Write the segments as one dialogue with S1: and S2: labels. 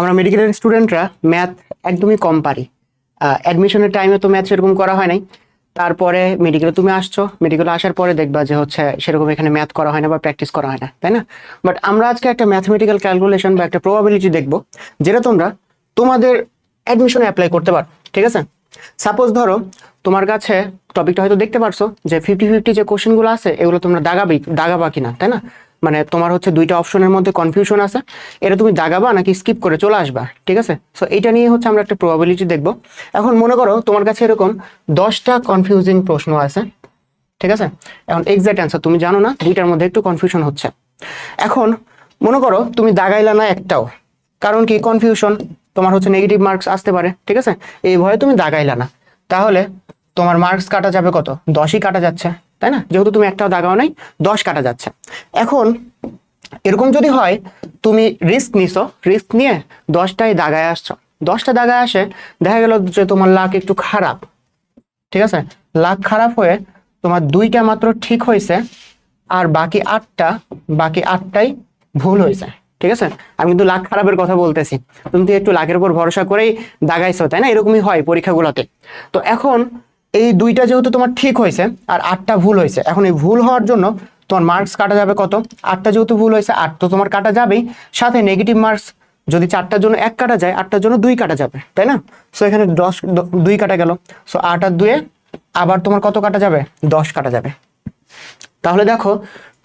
S1: আমরা মেডিকেলের স্টুডেন্টরা ম্যাথ একদমই কম পারি। অ্যাডমিশনের টাইমে তো ম্যাথ সেরকম করা হয় নাই। তারপরে মেডিকেলে তুমি আসছো মেডিকেলে আসার পরে দেখবা যে হচ্ছে সেরকম এখানে ম্যাথ করা হয় না বা প্র্যাকটিস করা হয় না, তাই না? বাট আমরা আজকে একটা ম্যাথমেটিক্যাল ক্যালকুলেশন বা একটা প্রবাবিলিটি দেখব, যেটা তোমরা তোমাদের অ্যাডমিশনে অ্যাপ্লাই করতে পারো, ঠিক আছে? সাপোজ ধরো, তোমার কাছে টপিকটা হয়তো দেখতে পারছ যে ফিফটি ফিফটি যে কোশ্চেনগুলো আছে, এগুলো তোমরা দাগাবি দাগাবা কিনা, তাই না? মানে তোমার হচ্ছে দুইটা অপশনের মধ্যে কনফিউশন আছে। এটা তুমি দাগাবা নাকি স্কিপ করে চলে আসবা, ঠিক আছে? সো এটা নিয়ে হচ্ছে আমরা একটা প্রবাবিলিটি দেখব। এখন মনে করো তোমার কাছে এরকম দশটা কনফিউজিং প্রশ্ন আছে, ঠিক আছে? এখন এক্সাক্ট অ্যান্সার তুমি জানো না, দুইটার মধ্যে একটু কনফিউশন হচ্ছে। এখন মনে করো তুমি দাগাইলা না একটাও, কারণ কি কনফিউশন তোমার হচ্ছে নেগেটিভ মার্কস আসতে পারে, ঠিক আছে? এই ভয়ে তুমি দাগাইলা না। তাহলে তোমার মার্কস কাটা যাবে কত? দশই কাটা যাচ্ছে। তাই না? যেহেতু তুমি একটাও দাগাও নাই, দশ কাটা যাচ্ছে। এখন এরকম যদি হয়, তুমি রিস্ক নিছো রিস্ক নিয়ে দশটায় দাগায় আসছো। দশটা দাগায় আসে, দেখা গেল যে তোমার লাক একটু খারাপ। ঠিক আছে? লাক খারাপ হয়ে তোমার দুইটা মাত্র ঠিক হয়েছে, আর বাকি আটটা, বাকি আটটাই ভুল হয়েছে। ঠিক আছে? আমি কিন্তু লাখ খারাপের কথা বলতেছি। তুমি তো একটু লাখের উপর ভরসা করেই দাগাইছো, তাই না? এরকমই হয় পরীক্ষাগুলোতে। তো এখন এই দুইটা যেহেতু তোমার ঠিক হয়েছে আর আটটা ভুল হয়েছে, এখন এই ভুল হওয়ার জন্য তোমার মার্কস কাটা যাবে কত? আটটা যেহেতু ভুল হয়েছে, আট তো তোমার কাটা যাবেই। সাথে নেগেটিভ মার্কস যদি চারটার জন্য এক কাটা যায়, আটটার জন্য দুই কাটা যাবে, তাই না? সো এখানে দশ, দুই কাটা গেল। সো আট আর দুয়ে আবার তোমার কত কাটা যাবে? দশ কাটা যাবে। তাহলে দেখো,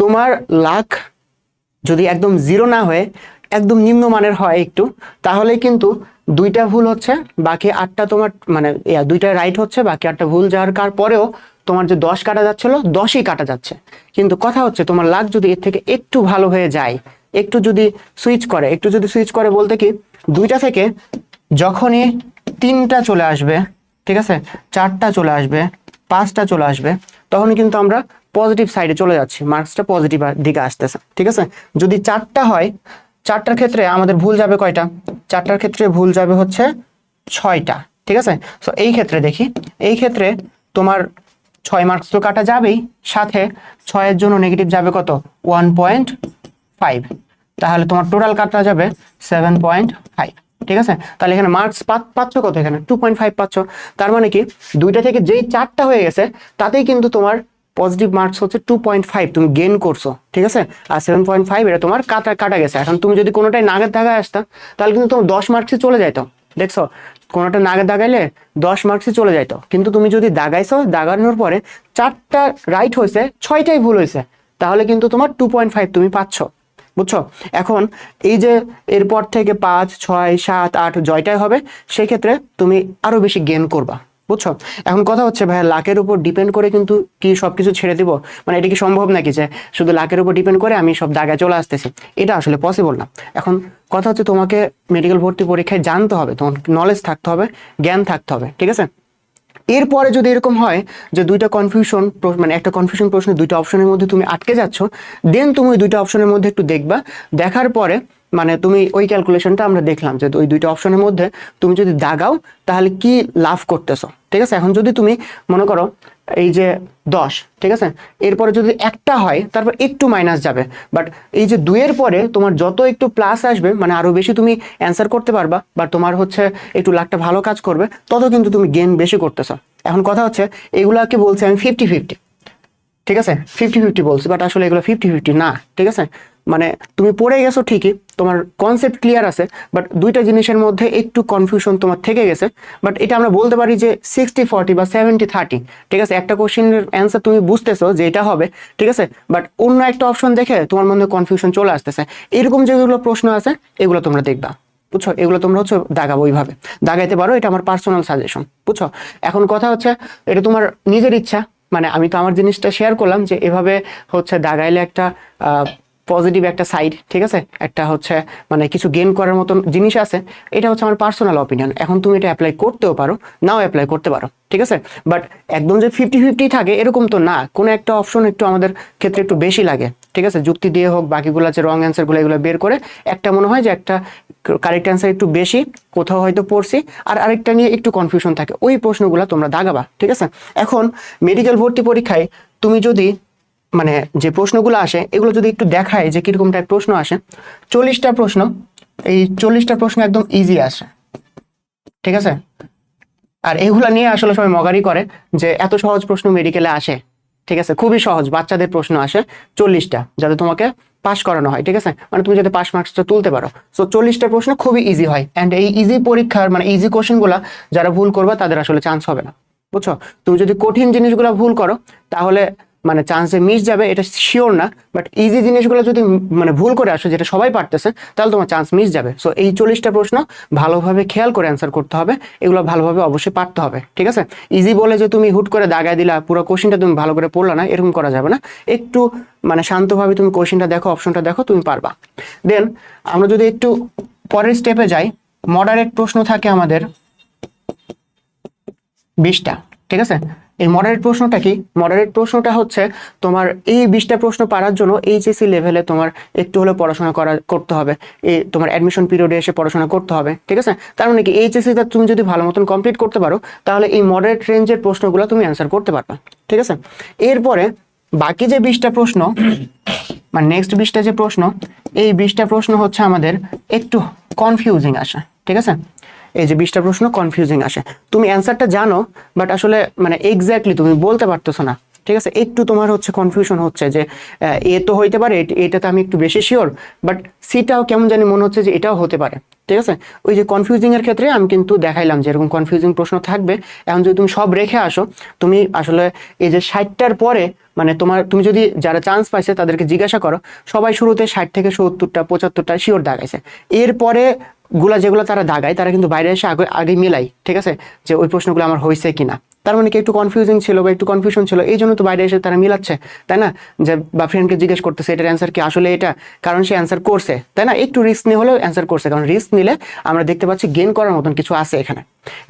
S1: তোমার লাখ যদি একদম জিরো না হয়ে, একদম নিম্নমানের হয় একটু তাহলে কিন্তু দুইটা ভুল হচ্ছে, বাকি আটটা তোমার মানে দুইটা রাইট হচ্ছে, বাকি আটটা ভুল যাওয়ার কার পরেও তোমার যে দশ কাটা যাচ্ছিল, দশই কাটা যাচ্ছে। কিন্তু কথা হচ্ছে তোমার লাখ যদি এর থেকে একটু ভালো হয়ে যায়, একটু যদি সুইচ করে, একটু যদি সুইচ করে বলতে কি, দুইটা থেকে যখনই তিনটা চলে আসবে, ঠিক আছে, চারটা চলে আসবে, পাঁচটা চলে আসবে, তখনই কিন্তু আমরা পজিটিভ সাইডে চলে যাচ্ছি মার্কসটা পজিটিভ দিকে আসতেছে, ঠিক আছে? যদি চারটা হয় চারটার ক্ষেত্রে আমাদের ভুল যাবে কয়টা? চারটার ক্ষেত্রে ভুল যাবে হচ্ছে ছয়টা, ঠিক আছে? সো এই ক্ষেত্রে দেখি, এই ক্ষেত্রে তোমার ছয় মার্কস তো কাটা যাবেই, সাথে ছয়ের জন্য নেগেটিভ যাবে কত? ওয়ান পয়েন্ট ফাইভ তাহলে তোমার টোটাল কাটা যাবে সেভেন পয়েন্ট ফাইভ ঠিক আছে? তাহলে এখানে মার্কস পাচ্ছ কত এখানে? টু পয়েন্ট ফাইভ পাচ্ছ। তার মানে কি, দুইটা থেকে যেই চারটা হয়ে গেছে, তাতেই কিন্তু তোমার পজিটিভ মার্কস হচ্ছে টু পয়েন্ট ফাইভ তুমি গেন করছ, ঠিক আছে? আর সেভেন পয়েন্ট ফাইভ এটা তোমার কাটা কাটা গেছে। এখন তুমি যদি কোনোটাই নাগের দাগায় আসতা, তাহলে কিন্তু তোমার দশ মার্কসে চলে যাইতো, দেখছ? কোনোটা নাগে দাগাইলে দশ মার্কসই চলে যাইতো। কিন্তু তুমি যদি দাগাইছো, দাগানোর পরে চারটা রাইট হয়েছে ছয়টাই ভুল হয়েছে তাহলে কিন্তু তোমার টু পয়েন্ট ফাইভ তুমি পাচ্ছ, বুঝছ? এখন এই যে এরপর থেকে পাঁচ, ছয়, সাত, আট, জয়টাই হবে, সেক্ষেত্রে তুমি আরও বেশি গেন করবা। বুঝছ? এখন কথা হচ্ছে ভাই লাকের উপর ডিপেন্ড করে কিন্তু কি সবকিছু ছেড়ে দিব? মানে এটা কি সম্ভব নাকি যে শুধু লাকের উপর ডিপেন্ড করে আমি সব জায়গায় চলে আসতেছি? এটা আসলে পসিবল না। এখন কথা হচ্ছে তোমাকে মেডিকেল ভর্তি পরীক্ষায় জানতে হবে তোমার নলেজ থাকতে হবে, জ্ঞান থাকতে হবে, ঠিক আছে? এরপরে যদি এরকম হয় যে দুইটা কনফিউশন মানে একটা কনফিউশন প্রশ্নে দুইটা অপশনের মধ্যে তুমি আটকে যাচ্ছ দেন তুমি ওই দুইটা অপশনের মধ্যে একটু দেখবা। দেখার পরে মানে তুমি ওই ক্যালকুলেশনটা আমরা দেখলাম যে ওই দুইটা অপশনের মধ্যে তুমি যদি দাগাও, তাহলে কি লাভ করতেছো? ঠিক আছে? এখন যদি তুমি মনে করো এই যে দশ, ঠিক আছে? এরপরে যদি একটা হয়, তারপর একটু মাইনাস যাবে। বাট এই যে দুইয়ের পরে তোমার যত একটু প্লাস আসবে মানে আরও বেশি তুমি অ্যান্সার করতে পারবা, বা তোমার হচ্ছে একটু লাখটা ভালো কাজ করবে, তত কিন্তু তুমি গেন বেশি করতেছো। এখন কথা হচ্ছে, এগুলাকে বলছি আমি ফিফটি ফিফটি ঠিক আছে? ফিফটি ফিফটি বলছি বাট আসলে এগুলো ফিফটি ফিফটি না, ঠিক আছে? মানে তুমি পড়ে গেছো ঠিকই, তোমার কনসেপ্ট ক্লিয়ার আছে বাট দুইটা জিনিসের মধ্যে একটু কনফিউশন তোমার থেকে গেছে বাট এটা আমরা বলতে পারি যে সিক্সটি ফর্টি বা সেভেন্টি থার্টি ঠিক আছে? একটা কোশ্চেনের অ্যান্সার তুমি বুঝতেছো যে এটা হবে, ঠিক আছে? বাট অন্য একটা অপশন দেখে তোমার মধ্যে কনফিউশন চলে আসতেছে। এরকম যেগুলো প্রশ্ন আছে, এগুলো তোমরা দেখবা, বুঝছ? এগুলো তোমরা হচ্ছে দাগাবো ওইভাবে। দাগাইতে পারো, এটা আমার পার্সোনাল সাজেশন বুঝছ? এখন কথা হচ্ছে, এটা তোমার নিজের ইচ্ছা মানে আমি তো আমার জিনিসটা শেয়ার করলাম যে এভাবে হচ্ছে দাগাইলে একটা পজিটিভ একটা সাইড ঠিক আছে? একটা হচ্ছে মানে কিছু গেন করার মতন জিনিস আছে। এটা হচ্ছে আমার পার্সোনাল অপিনিয়ন এখন তুমি এটা অ্যাপ্লাই করতেও পারো, নাও অ্যাপ্লাই করতে পারো, ঠিক আছে? বাট একদম যে ফিফটি ফিফটি থাকে, এরকম তো না। কোনো একটা অপশন একটু আমাদের ক্ষেত্রে একটু বেশি লাগে, ঠিক আছে? যুক্তি দিয়ে হোক, বাকিগুলো আছে রং অ্যান্সারগুলো এগুলো বের করে, একটা মনে হয় যে একটা কারেক্ট অ্যান্সার একটু বেশি, কোথাও হয়তো পড়ছি, আর আরেকটা নিয়ে একটু কনফিউশন থাকে। ওই প্রশ্নগুলো তোমরা দাগাবা, ঠিক আছে? এখন মেডিকেল ভর্তি পরীক্ষায় তুমি যদি মানে যে প্রশ্নগুলো আসে, এগুলো যদি একটু দেখায় যে কীরকম টাইপ প্রশ্ন আসে, চল্লিশটা প্রশ্ন, এই চল্লিশটা প্রশ্ন একদম ইজি আসে। ঠিক আছে? আর এগুলা নিয়ে আসলে সবাই মগারি করে যে এত সহজ প্রশ্ন মেডিকেলে আসে। ঠিক আছে? খুবই সহজ, বাচ্চাদের প্রশ্ন আসে চল্লিশটা, যাতে তোমাকে পাস করানো হয়। ঠিক আছে? মানে তুমি যাতে পাস মার্কসটা তুলতে পারো। সো চল্লিশটা প্রশ্ন খুবই ইজি হয়। অ্যান্ড এই ইজি পরীক্ষার মানে ইজি কোশ্চেনগুলো যারা ভুল করবে, তাদের আসলে চান্স হবে না। বুঝছ? তুমি যদি কঠিন জিনিসগুলো ভুল করো, তাহলে মানে চান্সে মিস যাবে, এটা শিওর না বাট ইজি জিনিসগুলো যদি মানে ভুল করে আসো, যেটা সবাই পারতেছে, তাহলে তোমার চান্স মিস যাবে। সো এই চল্লিশটা প্রশ্ন ভালোভাবে খেয়াল করে অ্যান্সার করতে হবে, এগুলো ভালোভাবে অবশ্যই পারতে হবে, ঠিক আছে? ইজি বলে যে তুমি হুট করে দাগায় দিলা, পুরো কোশ্চেনটা তুমি ভালো করে পড়লা না, এরকম করা যাবে না। একটু মানে শান্তভাবে তুমি কোশ্চেনটা দেখো অপশনটা দেখো, তুমি পারবা। দেন আমরা যদি একটু পরের স্টেপে যাই মডারেট প্রশ্ন থাকে আমাদের বিশটা, ঠিক আছে? এই মডারেট প্রশ্নটা কি? মডারেট প্রশ্নটা হচ্ছে তোমার এই বিশটা প্রশ্ন পারার জন্য এইচএসসি লেভেলে তোমার একটু হলেও পড়াশোনা করা, করতে হবে। এই তোমার অ্যাডমিশন পিরিয়ডে এসে পড়াশোনা করতে হবে, ঠিক আছে? তার মানে কি এইচএসসিটা তুমি যদি ভালো মতন কমপ্লিট করতে পারো, তাহলে এই মডারেট রেঞ্জের প্রশ্নগুলো তুমি অ্যান্সার করতে পারবে, ঠিক আছে? এরপরে বাকি যে বিশটা প্রশ্ন মানে নেক্সট বিশটা যে প্রশ্ন, এই বিশটা প্রশ্ন হচ্ছে আমাদের একটু কনফিউজিং আসে, ঠিক আছে? এই যে বিশটা প্রশ্ন কনফিউজিং আসে। তুমি অ্যান্সারটা জানো বাট আসলে মানে এক্স্যাক্টলি তুমি বলতে পারতেছো না। ঠিক আছে? একটু তোমার হচ্ছে কনফিউশন হচ্ছে যে এ তো হইতে পারে, এটা তো আমি একটু বেশি শিওর বাট সিটাও কেমন জানি মনে হচ্ছে যে এটাও হতে পারে। ঠিক আছে? ওই যে কনফিউজিং এর ক্ষেত্রে আমি কিন্তু দেখাইলাম যে এরকম কনফিউজিং প্রশ্ন থাকবে। এখন যদি তুমি সব রেখে আসো, তুমি আসলে এই যে ষাটটার পরে মানে তোমার, তুমি যদি যারা চান্স পাইছে তাদেরকে জিজ্ঞাসা করো, সবাই শুরুতে ষাট থেকে সত্তরটা, পঁচাত্তরটা শিওর দাগাইছে এরপরে গুলা যেগুলো তারা দাগায়, তারা কিন্তু বাইরে এসে আগে আগে মিলাই, ঠিক আছে? যে ওই প্রশ্নগুলো আমার হয়েছে কিনা। তার মানে কি একটু কনফিউজিং ছিল বা একটু কনফিউশন ছিল? এই জন্য তো বাইরে এসে তারা মিলাচ্ছে, তাই না? যে বা ফ্রেন্ডকে জিজ্ঞেস করতেছে, এটার অ্যান্সার কি আসলে এটা? কারণ সে অ্যান্সার করছে, তাই না? একটু রিস্ক নিয়ে হলেও অ্যান্সার করছে, কারণ রিস্ক নিলে আমরা দেখতে পাচ্ছি গেন করার মতন কিছু আছে এখানে।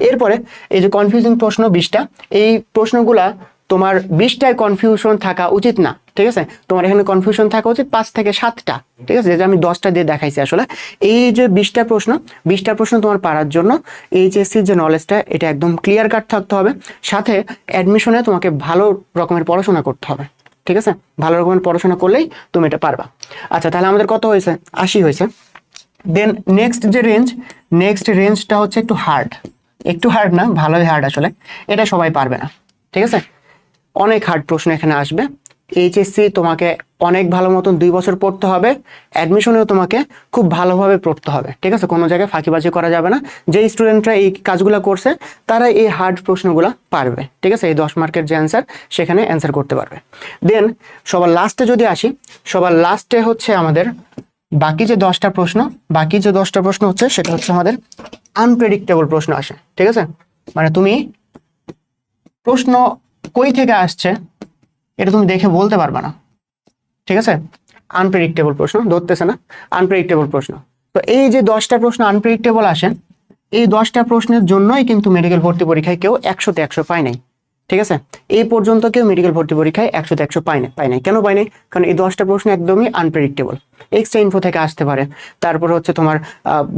S1: এরপরে এই যে কনফিউজিং প্রশ্ন বিশটা, এই প্রশ্নগুলা তোমার বিশটায় কনফিউশন থাকা উচিত না, ঠিক আছে? তোমার এখানে কনফিউশন থাকা উচিত পাঁচ থেকে সাতটা, ঠিক আছে? আমি দশটা দিয়ে দেখাইছি আসলে। এই যে বিশটা প্রশ্ন বিশটা প্রশ্ন তোমার পারার জন্য এইচএসসির যে নলেজটা এটা একদম ক্লিয়ার কাট থাকতে হবে। সাথে অ্যাডমিশনে তোমাকে ভালো রকমের পড়াশোনা করতে হবে, ঠিক আছে? ভালো রকমের পড়াশোনা করলেই তুমি এটা পারবা। আচ্ছা তাহলে আমাদের কত হয়েছে? আশি হয়েছে। দেন নেক্সট যে রেঞ্জ নেক্সট রেঞ্জটা হচ্ছে একটু হার্ড একটু হার্ড না, ভালোই হার্ড আসলে। এটা সবাই পারবে না, ঠিক আছে? অনেক হার্ড প্রশ্ন এখানে আসবে। এইচএসসি তোমাকে অনেক ভালো মতন দুই বছর পড়তে হবে। অ্যাডমিশনেও তোমাকে খুব ভালোভাবে পড়তে হবে, ঠিক আছে? কোনো জায়গায় ফাঁকিবাজি করা যাবে না। যে স্টুডেন্টরা এই কাজগুলো করছে তারা এই হার্ড প্রশ্নগুলো পারবে, ঠিক আছে? এই দশ মার্কের যে অ্যান্সার সেখানে অ্যান্সার করতে পারবে। দেন সবার লাস্টে যদি আসি, সবার লাস্টে হচ্ছে আমাদের বাকি যে দশটা প্রশ্ন, বাকি যে দশটা প্রশ্ন হচ্ছে, সেটা হচ্ছে আমাদের আনপ্রেডিক্টেবল প্রশ্ন আসে, ঠিক আছে? মানে তুমি প্রশ্ন কই থেকে আসছে, এটা তুমি দেখে বলতে পারবে না। ঠিক আছে? আনপ্রেডিক্টেবল প্রশ্ন, ধরতেছে না। আনপ্রেডিক্টেবল প্রশ্ন। তো এই যে দশটা প্রশ্ন আনপ্রেডিক্টেবল আসে, এই দশটা প্রশ্নের জন্যই কিন্তু মেডিকেল ভর্তি পরীক্ষায় কেউ একশোতে একশো পায় নাই। ঠিক আছে? এই পর্যন্ত কেউ মেডিকেল ভর্তি পরীক্ষায় একশোতে একশো পায় না পায় নাই। কেন পায় নাই? কারণ এই দশটা প্রশ্ন একদমই আনপ্রেডিক্টেবল এক্সট্রা ইনফো থেকে আসতে পারে। তারপর হচ্ছে তোমার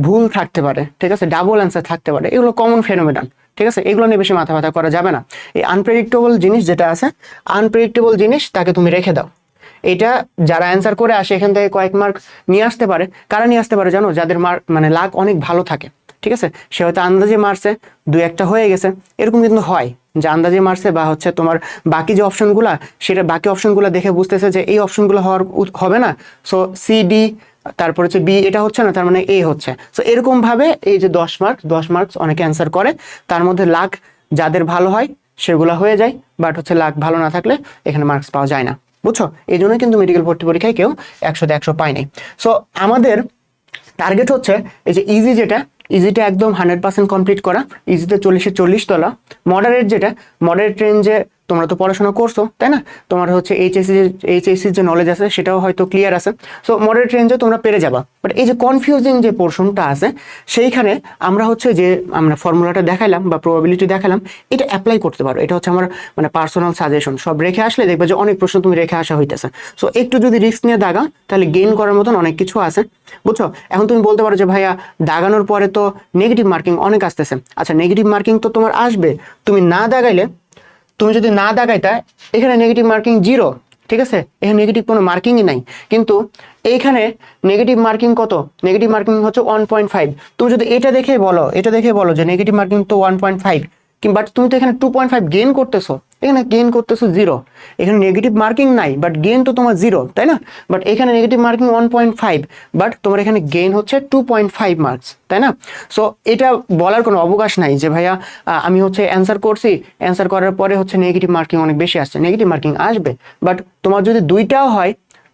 S1: ভুল থাকতে পারে। ঠিক আছে? ডাবল অ্যান্সার থাকতে পারে। এগুলো কমন ফেনোমেনান ঠিক আছে? এগুলো নিয়ে বেশি মাথা ব্যথা করা যাবে না। এই আনপ্রেডিক্টেবল জিনিস যেটা আছে আনপ্রেডিক্টেবল জিনিস তাকে তুমি রেখে দাও। এটা যারা অ্যান্সার করে আসে, এখান থেকে কয়েক মার্ক নিয়ে আসতে পারে। কারা নিয়ে আসতে পারে জানো? যাদের মার্ক মানে লাগ অনেক ভালো থাকে। ঠিক আছে? সে হয়তো আন্দাজে মারছে দু একটা হয়ে গেছে। এরকম কিন্তু হয় যে আন্দাজে মারছে বা হচ্ছে তোমার বাকি যে অপশনগুলা সেটা বাকি অপশনগুলো দেখে বুঝতেছে যে এই অপশনগুলো হওয়ার হবে না। সো সি ডি তারপর হচ্ছে বি এটা হচ্ছে না, তার মানে এ হচ্ছে। সো এরকম ভাবে এই যে দশ মার্ক দশ মার্কস অনেকে অ্যান্সার করে, তার মধ্যে লাখ যাদের ভালো হয়, সেগুলো হয়ে যায় বাট হচ্ছে লাখ ভালো না থাকলে এখানে মার্কস পাওয়া যায় না। বুঝছ? এই জন্য কিন্তু মেডিকেল ভর্তি পরীক্ষায় কেউ একশোতে একশো পায় নাই। সো আমাদের টার্গেট হচ্ছে এই যে ইজি যেটা ইজিটা একদম হান্ড্রেড পার্সেন্ট কমপ্লিট করা ইজিতে চল্লিশে চল্লিশ তোলা মডারেট যেটা মডারেট রেঞ্জে তোমরা তো পড়াশোনা করছ, তাই না? তোমার হচ্ছে এইচএসসি এইচএসসির যে নলেজ আছে, সেটাও হয়তো ক্লিয়ার আছে। সো মডারেট রেঞ্জে তোমরা পেরে যাবা। বাট এই যে কনফিউজিং যে পোর্শনটা আছে, সেইখানে আমরা হচ্ছে যে আমরা ফর্মুলাটা দেখালাম বা প্রবাবিলিটি দেখালাম, এটা অ্যাপ্লাই করতে পারো। এটা হচ্ছে আমার মানে পার্সোনাল সাজেশন সব রেখে আসলে দেখবে যে অনেক প্রশ্ন তুমি রেখে আসা হইতেছে। সো একটু যদি রিস্ক নিয়ে দাগা, তাহলে গেইন করার মতন অনেক কিছু আছে। বুঝছ? এখন তুমি বলতে পারো যে, ভাইয়া, দাগানোর পরে তো নেগেটিভ মার্কিং অনেক আসতেছে। আচ্ছা নেগেটিভ মার্কিং তো তোমার আসবে। তুমি না দাগাইলে তুমি যদি না দাগাইতা, এখানে নেগেটিভ মার্কিং জিরো ঠিক আছে? এখানে নেগেটিভ কোনো মার্কিংই নাই। কিন্তু এইখানে নেগেটিভ মার্কিং কত? নেগেটিভ মার্কিং হচ্ছে ওয়ান পয়েন্ট ফাইভ তুমি যদি এটা দেখে বলো, এটা দেখে বলো যে নেগেটিভ মার্কিং তো ওয়ান পয়েন্ট ফাইভ বাট তুমি তো এখানে টু পয়েন্ট ফাইভ গেন করতেছো। এখানে গেন করতেছো জিরো এখানে নেগেটিভ মার্কিং নাই বাট গেন তো তোমার জিরো তাই না? বাট এখানে negative marking one point five but তোমার এখানে গেন হচ্ছে টু পয়েন্ট ফাইভ মার্কস তাই না? সো এটা বলার কোনো অবকাশ নাই যে, ভাইয়া আমি হচ্ছে অ্যান্সার করছি। অ্যান্সার করার পরে হচ্ছে নেগেটিভ মার্কিং অনেক বেশি আসছে। নেগেটিভ মার্কিং আসবে বাট তোমার যদি দুইটাও হয়,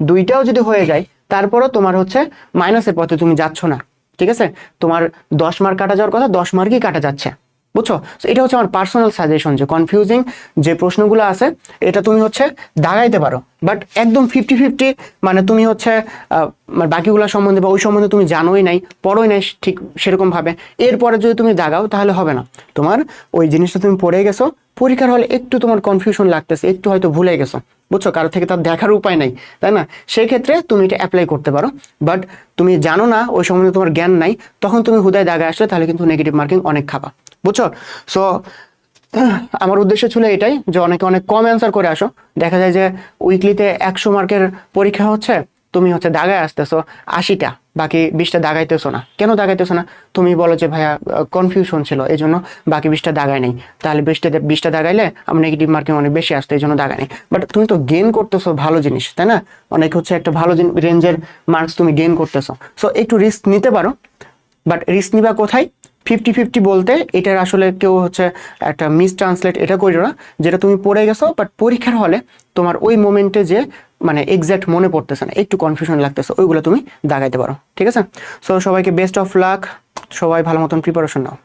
S1: দুইটাও যদি হয়ে যায়, তারপরও তোমার হচ্ছে মাইনাসের পথে তুমি যাচ্ছ না, ঠিক আছে? তোমার দশ মার্ক কাটা যাওয়ার কথা, দশ মার্কই কাটা যাচ্ছে। বুঝছ? এটা হচ্ছে আমার পার্সোনাল সাজেশন যে কনফিউজিং যে প্রশ্নগুলো আছে, এটা তুমি হচ্ছে দাগাইতে পারো। বাট একদম ফিফটি ফিফটি মানে তুমি হচ্ছে মানে বাকিগুলো সম্বন্ধে বা ওই সম্বন্ধে তুমি জানোই নাই, পড়োই নাই, ঠিক সেরকম ভাবে। এরপরে যদি তুমি দাগাও, তাহলে হবে না। তোমার ওই জিনিসটা তুমি পড়ে গেছো, পরীক্ষার হলে একটু তোমার কনফিউশন লাগতেছে, একটু হয়তো ভুলে গেছো। বুঝছ? কারও থেকে তার দেখার উপায় নাই, তাই না? সেই ক্ষেত্রে তুমি এটা অ্যাপ্লাই করতে পারো। বাট তুমি জানো না, ওই সম্বন্ধে তোমার জ্ঞান নাই, তখন তুমি হুদায় দাগায় আসলে তাহলে কিন্তু নেগেটিভ মার্কিং অনেক খাবা। বুঝছ? সো আমার উদ্দেশ্য ছিল এটাই যে অনেকে অনেক কম অ্যান্সার করে আসো। দেখা যায় যে উইকলিতে একশো মার্কের পরীক্ষা হচ্ছে, তুমি হচ্ছে দাগায় আসতেছো আশিটা, বাকি বিশটা দাগাইতেছো না। কেন দাগাইতেছো না? তুমি বলো যে, ভাইয়া কনফিউশন ছিল এই জন্য বাকি বিশটা দাগায় নেই। তাহলে বিশটা বিশটা দাগাইলে আমার নেগেটিভ মার্কিং অনেক বেশি আসতো এই জন্য দাগায় নেই। বাট তুমি তো গেন করতেছো ভালো জিনিস, তাই না? অনেক হচ্ছে একটা ভালো রেঞ্জের মার্কস তুমি গেন করতেছো। সো একটু রিস্ক নিতে পারো বাট রিস্ক নিবা কোথায়? ফিফটি ফিফটি বলতে এটার আসলে কেউ হচ্ছে একটা মিস ট্রান্সলেট এটা করিও না, যেটা তুমি পড়ে গেছো বাট পরীক্ষার হলে তোমার ওই মোমেন্টে যে মানে এক্স্যাক্ট মনে পড়তেছে না, একটু কনফিউশন লাগতেছে, ওইগুলো তুমি দাগাইতে পারো, ঠিক আছে? সো সবাইকে বেস্ট অফ লাক সবাই ভালো মতন প্রিপারেশন নাও।